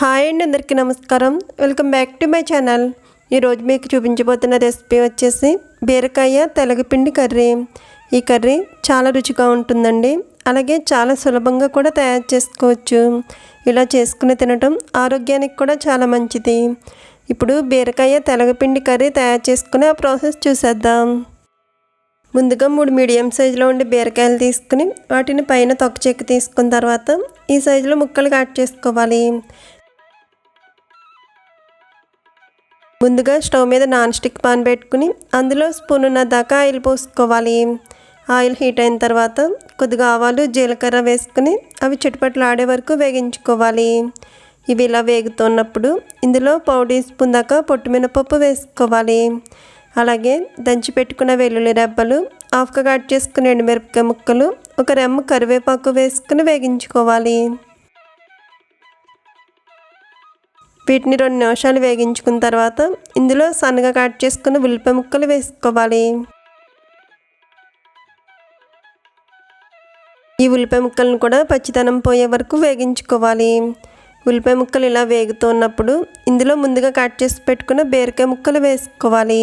Hi అండి అందరికీ నమస్కారం. Welcome back to my channel. ఈరోజు మీకు చూపించబోతున్న రెసిపీ వచ్చేసి బీరకాయ తెలగపిండి కర్రీ. ఈ కర్రీ చాలా రుచిగా ఉంటుందండి. అలాగే చాలా సులభంగా కూడా తయారు చేసుకోవచ్చు. ఇలా చేసుకుని తినటం ఆరోగ్యానికి కూడా చాలా మంచిది. ఇప్పుడు బీరకాయ తెలగపిండి కర్రీ తయారు చేసుకుని ఆ ప్రాసెస్ చూసేద్దాం. ముందుగా మూడు మీడియం సైజులో ఉండే బీరకాయలు తీసుకుని వాటిని పైన తొక్క చెక్కి తీసుకున్న తర్వాత ఈ సైజులో ముక్కలు కట్ చేసుకోవాలి. ముందుగా స్టవ్ మీద నాన్ స్టిక్ పాన్ పెట్టుకుని అందులో స్పూన్ ఉన్న దాకా ఆయిల్ పోసుకోవాలి. ఆయిల్ హీట్ అయిన తర్వాత కొద్దిగా ఆవాలు జీలకర్ర వేసుకుని అవి చుట్టుపట్లు ఆడే వరకు వేగించుకోవాలి. ఇవి ఇలా వేగుతున్నప్పుడు ఇందులో పావు టీ స్పూన్ దాకా పొట్టు మినపప్పు వేసుకోవాలి. అలాగే దంచి పెట్టుకున్న వెల్లుల్లి రెబ్బలు హాఫ్గా కట్ చేసుకుని ఎండుమిరపకాయ ముక్కలు ఒక రెమ్మ కరివేపాకు వేసుకుని వేగించుకోవాలి. వీటిని రెండు నిమిషాలు వేగించుకున్న తర్వాత ఇందులో సన్నగా కట్ చేసుకున్న ఉల్లిపాయ ముక్కలు వేసుకోవాలి. ఈ ఉల్లిపాయ ముక్కలను కూడా పచ్చితనం పోయే వరకు వేగించుకోవాలి. ఉల్లిపాయ ముక్కలు ఇలా వేగుతున్నప్పుడు ఇందులో ముందుగా కట్ చేసి పెట్టుకున్న బీరకాయ ముక్కలు వేసుకోవాలి.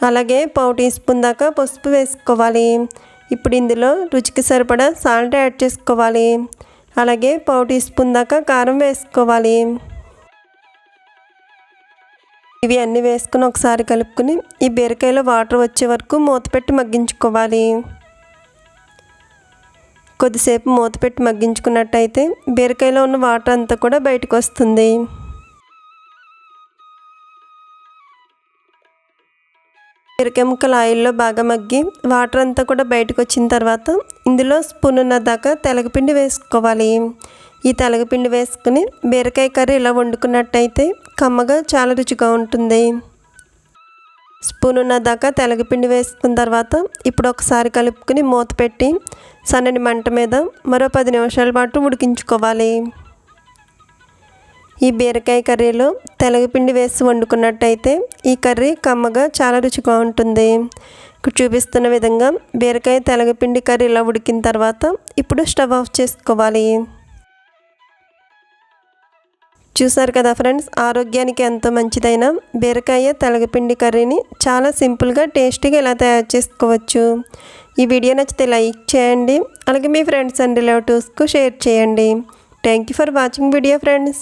అలాగే పావు టీ స్పూన్ దాకా పసుపు వేసుకోవాలి. ఇప్పుడు ఇందులో రుచికి సరిపడా సాల్ట్ యాడ్ చేసుకోవాలి. అలాగే పావు టీ స్పూన్ దాకా కారం వేసుకోవాలి. ఇవి అన్నీ వేసుకుని ఒకసారి కలుపుకుని ఈ బీరకాయలో వాటర్ వచ్చే వరకు మూత పెట్టి మగ్గించుకోవాలి. కొద్దిసేపు మూత పెట్టి మగ్గించుకున్నట్టయితే బీరకాయలో ఉన్న వాటర్ అంతా కూడా బయటకు వస్తుంది. బీరకాయ ముక్కలు ఆయిల్లో బాగా మగ్గి వాటర్ అంతా కూడా బయటకు వచ్చిన తర్వాత ఇందులో స్పూన్ ఉన్నదాకా తెలగపిండి వేసుకోవాలి. ఈ తెలగపిండి వేసుకుని బీరకాయ కర్రీ ఇలా వండుకున్నట్టయితే కమ్మగా చాలా రుచిగా ఉంటుంది. స్పూన్ ఉన్నదాకా తెలగపిండి వేసుకున్న తర్వాత ఇప్పుడు ఒకసారి కలుపుకుని మూత పెట్టి సన్నని మంట మీద మరో పది నిమిషాల పాటు ఉడికించుకోవాలి. ఈ బీరకాయ కర్రీలో తెలగపిండి వేసి వండుకున్నట్టయితే ఈ కర్రీ కమ్మగా చాలా రుచిగా ఉంటుంది. ఇక్కడ చూపిస్తున్న విధంగా బీరకాయ తెలగపిండి కర్రీ ఇలా ఉడికిన తర్వాత ఇప్పుడు స్టవ్ ఆఫ్ చేసుకోవాలి. చూసారు కదా ఫ్రెండ్స్ ఆరోగ్యానికి ఎంతో మంచిదైన బీరకాయ తెలగపిండి కర్రీని చాలా సింపుల్గా టేస్టీగా ఇలా తయారు చేసుకోవచ్చు. ఈ వీడియో నచ్చితే లైక్ చేయండి అలాగే మీ ఫ్రెండ్స్ అండ్ రిలేటివ్స్కు షేర్ చేయండి. Thank you for watching video friends.